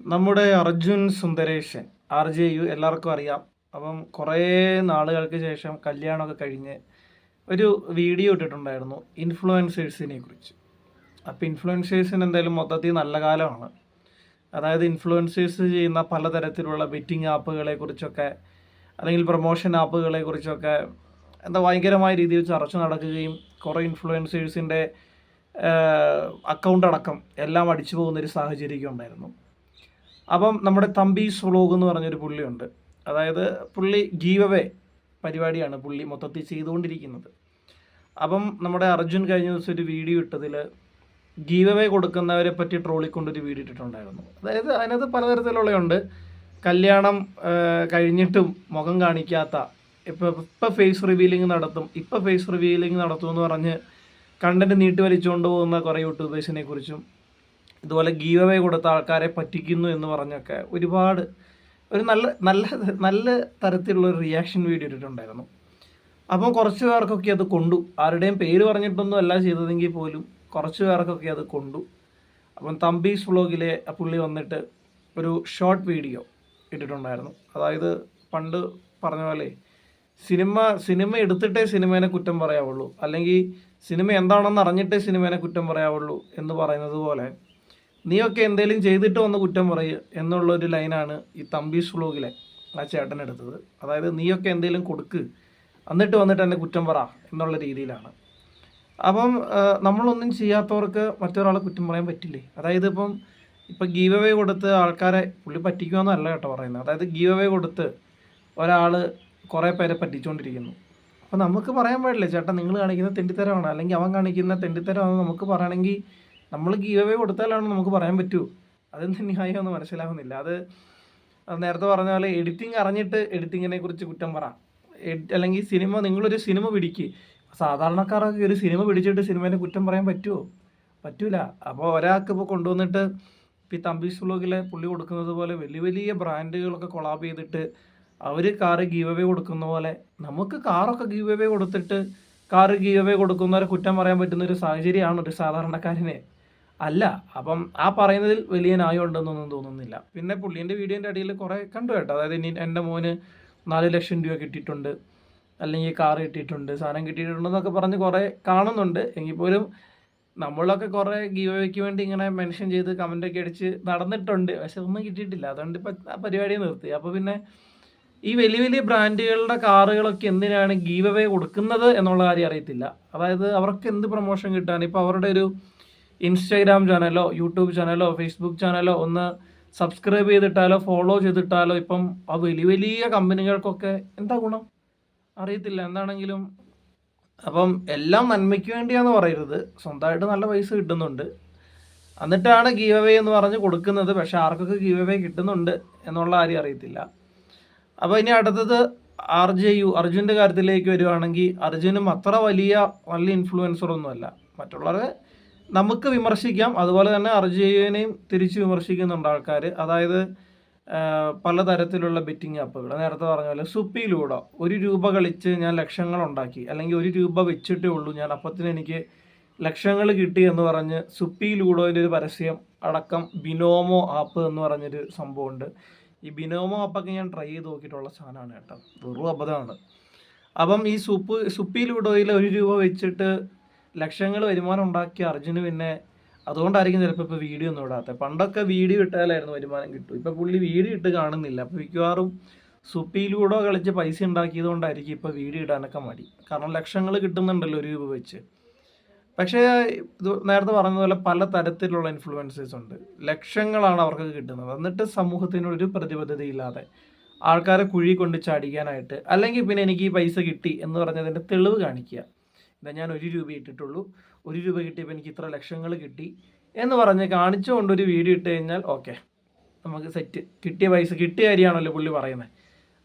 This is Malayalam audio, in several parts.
നമ്മുടെ Arjun Sundareshan R J U എല്ലാവർക്കും അറിയാം. അപ്പം കുറേ നാളുകൾക്ക് ശേഷം കല്യാണമൊക്കെ കഴിഞ്ഞ് ഒരു വീഡിയോ ഇട്ടിട്ടുണ്ടായിരുന്നു ഇൻഫ്ലുവൻസേഴ്സിനെ കുറിച്ച്. അപ്പോൾ ഇൻഫ്ലുവൻസേഴ്സിന് എന്തായാലും മൊത്തത്തിൽ നല്ല കാലമാണ്. അതായത് ഇൻഫ്ലുവൻസേഴ്സ് ചെയ്യുന്ന പലതരത്തിലുള്ള ബെറ്റിംഗ് ആപ്പുകളെ കുറിച്ചൊക്കെ അല്ലെങ്കിൽ പ്രൊമോഷൻ ആപ്പുകളെ കുറിച്ചൊക്കെ എന്താ ഭയങ്കരമായ രീതിയിൽ ചർച്ച നടക്കുകയും കുറേ ഇൻഫ്ലുവൻസേഴ്സിന്റെ അക്കൗണ്ട് അടക്കം എല്ലാം അടിച്ചു പോകുന്നൊരു സാഹചര്യമൊക്കെ ഉണ്ടായിരുന്നു. അപ്പം നമ്മുടെ തമ്പി വ്ളോഗ് എന്ന് പറഞ്ഞൊരു പുള്ളിയുണ്ട്. അതായത് പുള്ളി ഗീവ് പരിപാടിയാണ് പുള്ളി മൊത്തത്തിൽ ചെയ്തുകൊണ്ടിരിക്കുന്നത്. അപ്പം നമ്മുടെ അർജുൻ കഴിഞ്ഞ ദിവസം ഒരു വീഡിയോ ഇട്ടതിൽ ഗീവ് കൊടുക്കുന്നവരെ പറ്റി ട്രോളിക്കൊണ്ടൊരു വീഡിയോ ഇട്ടിട്ടുണ്ടായിരുന്നു. അതായത് അതിനകത്ത് പലതരത്തിലുള്ളതുണ്ട്. കല്യാണം കഴിഞ്ഞിട്ടും മുഖം കാണിക്കാത്ത ഇപ്പം ഇപ്പം ഫേസ് റിവീലിംഗ് നടത്തും ഇപ്പം ഫേസ് റിവീലിംഗ് നടത്തും എന്ന് പറഞ്ഞ് കണ്ടന്റ് നീട്ടി വലിച്ചുകൊണ്ട് പോകുന്ന കുറേ യൂട്യൂബേഴ്സിനെ കുറിച്ചും ഇതുപോലെ ഗീവ് അവേ കൊടുത്ത ആൾക്കാരെ പറ്റിക്കുന്നു എന്ന് പറഞ്ഞൊക്കെ ഒരുപാട് ഒരു നല്ല നല്ല നല്ല തരത്തിലുള്ള ഒരു റിയാക്ഷൻ വീഡിയോ ഇട്ടിട്ടുണ്ടായിരുന്നു. അപ്പം കുറച്ച് പേർക്കൊക്കെ അത് കൊണ്ടു. ആരുടെയും പേര് പറഞ്ഞിട്ടൊന്നും അല്ല ചെയ്തതെങ്കിൽ പോലും കുറച്ച് പേർക്കൊക്കെ അത് കൊണ്ടു. അപ്പം തമ്പീസ് വ്ളോഗിലെ പുള്ളി വന്നിട്ട് ഒരു ഷോർട്ട് വീഡിയോ ഇട്ടിട്ടുണ്ടായിരുന്നു. അതായത് പണ്ട് പറഞ്ഞ പോലെ സിനിമ സിനിമ എടുത്തിട്ടേ സിനിമേനെ കുറ്റം പറയാവുള്ളൂ. അല്ലെങ്കിൽ സിനിമ എന്താണെന്ന് അറിഞ്ഞിട്ടേ സിനിമേനെ കുറ്റം പറയാവുള്ളൂ എന്ന് പറയുന്നത് പോലെ നീയൊക്കെ എന്തെങ്കിലും ചെയ്തിട്ട് വന്ന് കുറ്റം പറയുക എന്നുള്ളൊരു ലൈനാണ് ഈ തമ്പി വ്ളോഗിലെ ആ ചേട്ടൻ എടുത്തത് അതായത് നീയൊക്കെ എന്തെങ്കിലും കൊടുക്ക് എന്നിട്ട് വന്നിട്ട് എന്നെ കുറ്റം പറ എന്നുള്ള രീതിയിലാണ്. അപ്പം നമ്മളൊന്നും ചെയ്യാത്തവർക്ക് മറ്റൊരാളെ കുറ്റം പറയാൻ പറ്റില്ലേ? അതായത് ഇപ്പം ഇപ്പം ഗീവ് അവേ കൊടുത്ത് ആൾക്കാരെ പുള്ളി പറ്റിക്കുമെന്നല്ല കേട്ടോ പറയുന്നത്. അതായത് ഗീവ് അവേ കൊടുത്ത് ഒരാൾ കുറേ പേരെ പറ്റിച്ചുകൊണ്ടിരിക്കുന്നു അപ്പം നമുക്ക് പറയാൻ പാടില്ല ചേട്ടാ നിങ്ങൾ കാണിക്കുന്ന തെണ്ടിത്തരമാണ് അല്ലെങ്കിൽ അവൻ കാണിക്കുന്ന തെണ്ടിത്തരമാണെന്ന് നമുക്ക് പറയണമെങ്കിൽ നമ്മൾ ഗീവ് കൊടുത്താലാണ് നമുക്ക് പറയാൻ പറ്റൂ. അതെന്ത് ന്യായമെന്ന് മനസ്സിലാവുന്നില്ല. അത് നേരത്തെ പറഞ്ഞ പോലെ എഡിറ്റിംഗ് അറിഞ്ഞിട്ട് എഡിറ്റിങ്ങിനെ കുറിച്ച് കുറ്റം പറ. അല്ലെങ്കിൽ സിനിമ നിങ്ങളൊരു സിനിമ പിടിക്ക്. സാധാരണക്കാരൊക്കെ ഒരു സിനിമ പിടിച്ചിട്ട് സിനിമേനെ കുറ്റം പറയാൻ പറ്റുമോ പറ്റൂല. അപ്പോൾ ഒരാൾക്ക് ഇപ്പോൾ കൊണ്ടുവന്നിട്ട് ഇപ്പോൾ ഈ തമ്പീസ് വ്ളോഗിലെ പുള്ളി കൊടുക്കുന്നത് പോലെ വലിയ വലിയ ബ്രാൻഡുകളൊക്കെ കൊളാബ് ചെയ്തിട്ട് അവർ കാറ് ഗീവ് കൊടുക്കുന്ന പോലെ നമുക്ക് കാറൊക്കെ ഗീവ് കൊടുത്തിട്ട് കാറ് ഗീവ് കൊടുക്കുന്നവരെ കുറ്റം പറയാൻ പറ്റുന്ന ഒരു സാഹചര്യമാണ് ഒരു സാധാരണക്കാരനെ. അല്ല അപ്പം ആ പറയുന്നതിൽ വലിയ ന്യായമുണ്ടെന്നൊന്നും തോന്നുന്നില്ല. പിന്നെ പുള്ളീന്റെ വീഡിയോന്റെ അടിയിൽ കുറേ കണ്ടു കേട്ടോ. അതായത് ഇനി എന്റെ മോന് നാല് ലക്ഷം രൂപ കിട്ടിയിട്ടുണ്ട് അല്ലെങ്കിൽ കാർ കിട്ടിയിട്ടുണ്ട് സാധനം കിട്ടിയിട്ടുണ്ടെന്നൊക്കെ പറഞ്ഞ് കുറേ കാണുന്നുണ്ട്. എങ്കിൽ പോലും നമ്മളൊക്കെ കുറേ ഗീവയ്ക്ക് വേണ്ടി ഇങ്ങനെ മെൻഷൻ ചെയ്ത് കമന്റൊക്കെ അടിച്ച് നടന്നിട്ടുണ്ട്. പക്ഷെ ഒന്നും കിട്ടിയിട്ടില്ല. അതുകൊണ്ട് ഇപ്പം ആ പരിപാടി നിർത്തി. അപ്പോൾ പിന്നെ ഈ വലിയ വലിയ ബ്രാൻഡുകളുടെ കാറുകളൊക്കെ എന്തിനാണ് ഗീവ് അവേ കൊടുക്കുന്നത് എന്നുള്ള കാര്യം അറിയത്തില്ല. അതായത് അവർക്ക് എന്ത് പ്രൊമോഷൻ കിട്ടാൻ? ഇപ്പോൾ അവരുടെ ഒരു ഇൻസ്റ്റാഗ്രാം ചാനലോ യൂട്യൂബ് ചാനലോ ഫേസ്ബുക്ക് ചാനലോ ഒന്ന് സബ്സ്ക്രൈബ് ചെയ്തിട്ടാലോ ഫോളോ ചെയ്തിട്ടാലോ ഇപ്പം ആ വലിയ വലിയ കമ്പനികൾക്കൊക്കെ എന്താ ഗുണം? അറിയത്തില്ല എന്താണെങ്കിലും. അപ്പം എല്ലാം നന്മയ്ക്ക് വേണ്ടിയാന്ന് പറയരുത്. സ്വന്തമായിട്ട് നല്ല പൈസ കിട്ടുന്നുണ്ട്. എന്നിട്ടാണ് ഗീവ് അവേ എന്ന് പറഞ്ഞ് കൊടുക്കുന്നത്. പക്ഷെ ആർക്കൊക്കെ ഗീവ് അവേ കിട്ടുന്നുണ്ട് എന്നുള്ള കാര്യം അറിയത്തില്ല. അപ്പോൾ ഇനി അടുത്തത് ആർ ജെ യു അർജുന്റെ കാര്യത്തിലേക്ക് വരുവാണെങ്കിൽ അർജുനും അത്ര വലിയ നല്ല ഇൻഫ്ലുവൻസറൊന്നുമല്ല മറ്റുള്ളവരെ നമുക്ക് വിമർശിക്കാം. അതുപോലെ തന്നെ അർജുനെയും തിരിച്ച് വിമർശിക്കുന്നുണ്ട് ആൾക്കാർ അതായത് പലതരത്തിലുള്ള ബെറ്റിംഗ് ആപ്പുകൾ നേരത്തെ പറഞ്ഞ പോലെ സുപ്പിയിലൂടെ ഒരു രൂപ കളിച്ച് ഞാൻ ലക്ഷങ്ങൾ ഉണ്ടാക്കി. അല്ലെങ്കിൽ ഒരു രൂപ വെച്ചിട്ടേ ഉള്ളൂ ഞാൻ. അപ്പത്തിന് എനിക്ക് ലക്ഷങ്ങൾ കിട്ടി എന്ന് പറഞ്ഞ് സുപ്പിയിലൂടോന്റെ ഒരു പരസ്യം അടക്കം ബിനോമോ ആപ്പ് എന്ന് പറഞ്ഞൊരു സംഭവമുണ്ട്. ഈ ബിനോമോ ആപ്പൊക്കെ ഞാൻ ട്രൈ ചെയ്ത് നോക്കിയിട്ടുള്ള സാധനമാണ് കേട്ടോ. വെറും അബദ്ധമാണ്. അപ്പം ഈ സുപ്പ് സുപ്പി ലൂഡോയിൽ ഒരു രൂപ വെച്ചിട്ട് ലക്ഷങ്ങൾ വരുമാനം ഉണ്ടാക്കിയ അർജുന് പിന്നെ അതുകൊണ്ടായിരിക്കും ചിലപ്പോൾ ഇപ്പോൾ വീഡിയോ ഒന്നും ഇടാത്തത്. പണ്ടൊക്കെ വീഡിയോ ഇട്ടാലായിരുന്നു വരുമാനം കിട്ടും ഇപ്പോൾ പുള്ളി വീഡിയോ ഇട്ട് കാണുന്നില്ല. അപ്പോൾ മിക്കവാറും സുപ്പിയിലൂടെ കളിച്ച് പൈസ ഉണ്ടാക്കിയത് കൊണ്ടായിരിക്കും ഇപ്പോൾ വീഡിയോ ഇടാനൊക്കെ മടി. കാരണം ലക്ഷങ്ങൾ കിട്ടുന്നുണ്ടല്ലോ ഒരു രൂപ വെച്ച്. പക്ഷേ ഇത് നേരത്തെ പറഞ്ഞതുപോലെ പല തരത്തിലുള്ള ഇൻഫ്ലുവൻസേഴ്സ് ഉണ്ട്. ലക്ഷങ്ങളാണ് അവർക്ക് കിട്ടുന്നത്. എന്നിട്ട് സമൂഹത്തിനൊരു പ്രതിബദ്ധതയില്ലാതെ ആൾക്കാരെ കുഴി കൊണ്ട് ചാടിക്കാനായിട്ട് അല്ലെങ്കിൽ പിന്നെ എനിക്ക് ഈ പൈസ കിട്ടി എന്ന് പറഞ്ഞതിന്റെ തെളിവ് കാണിക്കുക. ഇതാ ഞാൻ ഒരു രൂപ ഇട്ടിട്ടുള്ളൂ. ഒരു രൂപ കിട്ടിയപ്പോൾ എനിക്ക് ഇത്ര ലക്ഷങ്ങൾ കിട്ടി എന്ന് പറഞ്ഞ് കാണിച്ചുകൊണ്ട് ഒരു വീഡിയോ ഇട്ട് കഴിഞ്ഞാൽ ഓക്കെ. നമുക്ക് സെറ്റ് കിട്ടിയ പൈസ കിട്ടിയ കാര്യമാണല്ലോ പുള്ളി പറയുന്നത്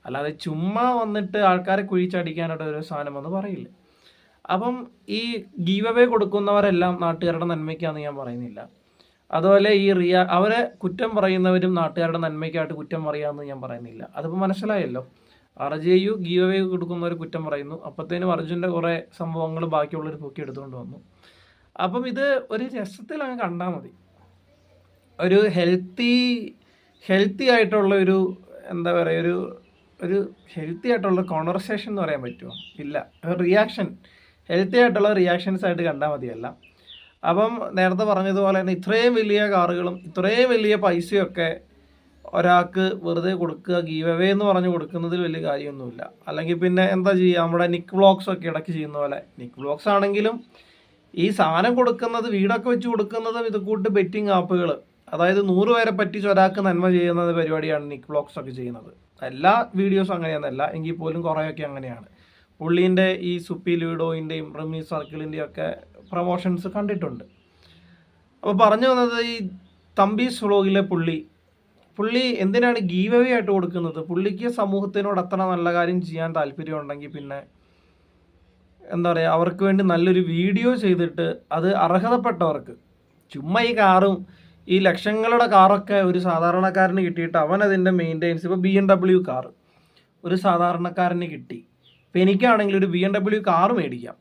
അല്ലാതെ ചുമ്മാ വന്നിട്ട് ആൾക്കാരെ കുഴിച്ചടിക്കാനായിട്ട് ഒരു സാധനം എന്ന് പറയില്ല. അപ്പം ഈ ഗീവ് അവേ കൊടുക്കുന്നവരെല്ലാം നാട്ടുകാരുടെ നന്മയ്ക്കാന്ന് ഞാൻ പറയുന്നില്ല. അതുപോലെ ഈ റിയ അവരെ കുറ്റം പറയുന്നവരും നാട്ടുകാരുടെ നന്മയ്ക്കായിട്ട് കുറ്റം പറയാമെന്ന് ഞാൻ പറയുന്നില്ല. അതിപ്പോൾ മനസ്സിലായല്ലോ. R J U give away കൊടുക്കുന്നവർ കുറ്റം പറയുന്നു. അപ്പോഴത്തേനും അർജുന്റെ കുറേ സംഭവങ്ങൾ ബാക്കിയുള്ളവർ പൊക്കി എടുത്തുകൊണ്ട് വന്നു. അപ്പം ഇത് ഒരു രസത്തിൽ അങ്ങ് കണ്ടാൽ മതി. ഒരു ഹെൽത്തി ഹെൽത്തി ആയിട്ടുള്ള ഒരു എന്താ പറയുക ഒരു ഒരു ഹെൽത്തി ആയിട്ടുള്ള കോൺവെർസേഷൻ എന്ന് പറയാൻ പറ്റുമോ ഇല്ല. റിയാക്ഷൻ ഹെൽത്തി ആയിട്ടുള്ള റിയാക്ഷൻസ് ആയിട്ട് കണ്ടാൽ മതിയല്ല അപ്പം നേരത്തെ പറഞ്ഞതുപോലെ തന്നെ ഇത്രയും വലിയ കാറുകളും ഇത്രയും വലിയ പൈസയൊക്കെ ഒരാൾക്ക് വെറുതെ കൊടുക്കുക ഗീവ് അവേ എന്ന് പറഞ്ഞ് കൊടുക്കുന്നതിൽ വലിയ കാര്യമൊന്നുമില്ല. അല്ലെങ്കിൽ പിന്നെ എന്താ ചെയ്യുക നമ്മുടെ നിക്ക് വ്ളോഗ്സ് ഒക്കെ ഇടയ്ക്ക് ചെയ്യുന്ന പോലെ. നിക്ക് വ്ളോഗ്സ് ആണെങ്കിലും ഈ സാധനം കൊടുക്കുന്നത് വീടൊക്കെ വെച്ച് കൊടുക്കുന്നതും ഇത് കൂട്ട് ബെറ്റിംഗ് ആപ്പുകൾ അതായത് നൂറ് പേരെ പറ്റിച്ച് ഒരാൾക്ക് നന്മ ചെയ്യുന്ന പരിപാടിയാണ് നിക്ക് വ്ളോഗ്സ് ഒക്കെ ചെയ്യുന്നത്. എല്ലാ വീഡിയോസും അങ്ങനെയൊന്നല്ല എങ്കിൽ പോലും കുറേയൊക്കെ അങ്ങനെയാണ്. പുള്ളീന്റെ ഈ സുപ്പി ലൂഡോയിന്റെയും റമി സർക്കിളിന്റെയും ഒക്കെ പ്രൊമോഷൻസ് കണ്ടിട്ടുണ്ട്. അപ്പോൾ പറഞ്ഞു വന്നത് ഈ തമ്പീസ് വ്ളോഗിലെ പുള്ളി പുള്ളി എന്തിനാണ് ഗീവ് അവേ ആയിട്ട് കൊടുക്കുന്നത്? പുള്ളിക്ക് സമൂഹത്തിനോട് അത്ര നല്ല കാര്യം ചെയ്യാൻ താല്പര്യമുണ്ടെങ്കിൽ പിന്നെ എന്താ പറയുക അവർക്ക് വേണ്ടി നല്ലൊരു വീഡിയോ ചെയ്തിട്ട് അത് അർഹതപ്പെട്ടവർക്ക്. ചുമ്മാ ഈ കാറും ഈ ലക്ഷങ്ങളുടെ കാറൊക്കെ ഒരു സാധാരണക്കാരന് കിട്ടിയിട്ട് അവൻ അതിന്റെ മെയിന്റെനൻസ് ഇപ്പോൾ ബി എം ഡബ്ല്യു കാർ ഒരു സാധാരണക്കാരന് കിട്ടി. ഇപ്പം എനിക്കാണെങ്കിൽ ഒരു ബി എം ഡബ്ല്യു കാർ മേടിക്കാം.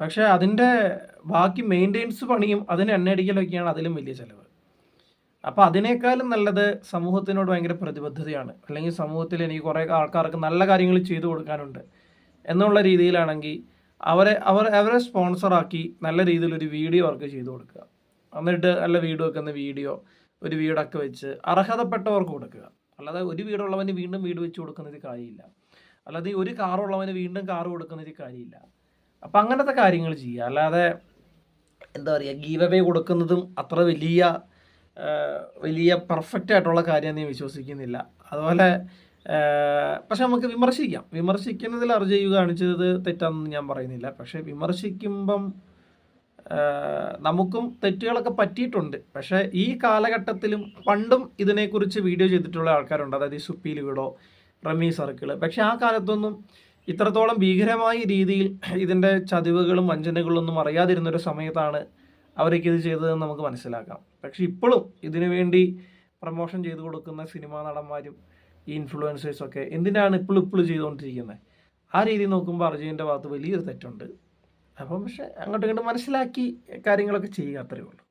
പക്ഷേ അതിന്റെ ബാക്കി മെയിന്റെനൻസ് പണിയും അതിന് എണ്ണയടിക്കലൊക്കെയാണ് അതിലും വലിയ ചിലവ്. അപ്പോൾ അതിനേക്കാളും നല്ലത് സമൂഹത്തിനോട് ഭയങ്കര പ്രതിബദ്ധതയാണ്. അല്ലെങ്കിൽ സമൂഹത്തിൽ എനിക്ക് കുറേ ആൾക്കാർക്ക് നല്ല കാര്യങ്ങൾ ചെയ്തു കൊടുക്കാനുണ്ട് എന്നുള്ള രീതിയിലാണെങ്കിൽ അവരെ അവർ അവരെ സ്പോൺസറാക്കി നല്ല രീതിയിൽ ഒരു വീഡിയോ അവർക്ക് ചെയ്തു കൊടുക്കുക. എന്നിട്ട് നല്ല വീട് വെക്കുന്ന വീഡിയോ ഒരു വീടൊക്കെ വെച്ച് അർഹതപ്പെട്ടവർക്ക് കൊടുക്കുക. അല്ലാതെ ഒരു വീടുള്ളവന് വീണ്ടും വീട് വെച്ച് കൊടുക്കുന്നത് കാര്യമില്ല. അല്ലാതെ ഒരു കാറുള്ളവന് വീണ്ടും കാർ കൊടുക്കുന്നത് കാര്യമില്ല. അപ്പം അങ്ങനത്തെ കാര്യങ്ങൾ ചെയ്യുക. അല്ലാതെ എന്താ പറയുക ഗീവ് അവേ കൊടുക്കുന്നതും അത്ര വലിയ വലിയ പെർഫെക്റ്റ് ആയിട്ടുള്ള കാര്യം നീ വിശ്വസിക്കുന്നില്ല. അതുപോലെ പക്ഷെ നമുക്ക് വിമർശിക്കാം. വിമർശിക്കുന്നതിൽ അർജയു കാണിച്ചത് തെറ്റാണെന്ന് ഞാൻ പറയുന്നില്ല. പക്ഷേ വിമർശിക്കുമ്പം നമുക്കും തെറ്റുകളൊക്കെ പറ്റിയിട്ടുണ്ട്. പക്ഷേ ഈ കാലഘട്ടത്തിലും പണ്ടും ഇതിനെക്കുറിച്ച് വീഡിയോ ചെയ്തിട്ടുള്ള ആൾക്കാരുണ്ട്. അതായത് ഈ സുപ്പീൽ വീടോ സർക്കിൾ പക്ഷേ ആ കാലത്തൊന്നും ഇത്രത്തോളം ഭീകരമായ രീതിയിൽ ഇതിന്റെ ചതിവുകളും വഞ്ചനകളും ഒന്നും അറിയാതിരുന്നൊരു സമയത്താണ് അവരൊക്കെ ഇത് ചെയ്തതെന്ന് നമുക്ക് മനസ്സിലാക്കാം. പക്ഷെ ഇപ്പോഴും ഇതിനു വേണ്ടി പ്രമോഷൻ ചെയ്തു കൊടുക്കുന്ന സിനിമാ നടന്മാരും ഈ ഇൻഫ്ലുവൻസേഴ്സൊക്കെ എന്തിനാണ് ഇപ്പോഴും ഇപ്പോഴും ചെയ്തുകൊണ്ടിരിക്കുന്നത് ആ രീതി നോക്കുമ്പോൾ അർജുന്റെ ഭാഗത്ത് വലിയൊരു തെറ്റുണ്ട്. അപ്പം പക്ഷെ അങ്ങോട്ടും ഇങ്ങോട്ടും മനസ്സിലാക്കി കാര്യങ്ങളൊക്കെ ചെയ്യുക അത്രയേ ഉള്ളൂ.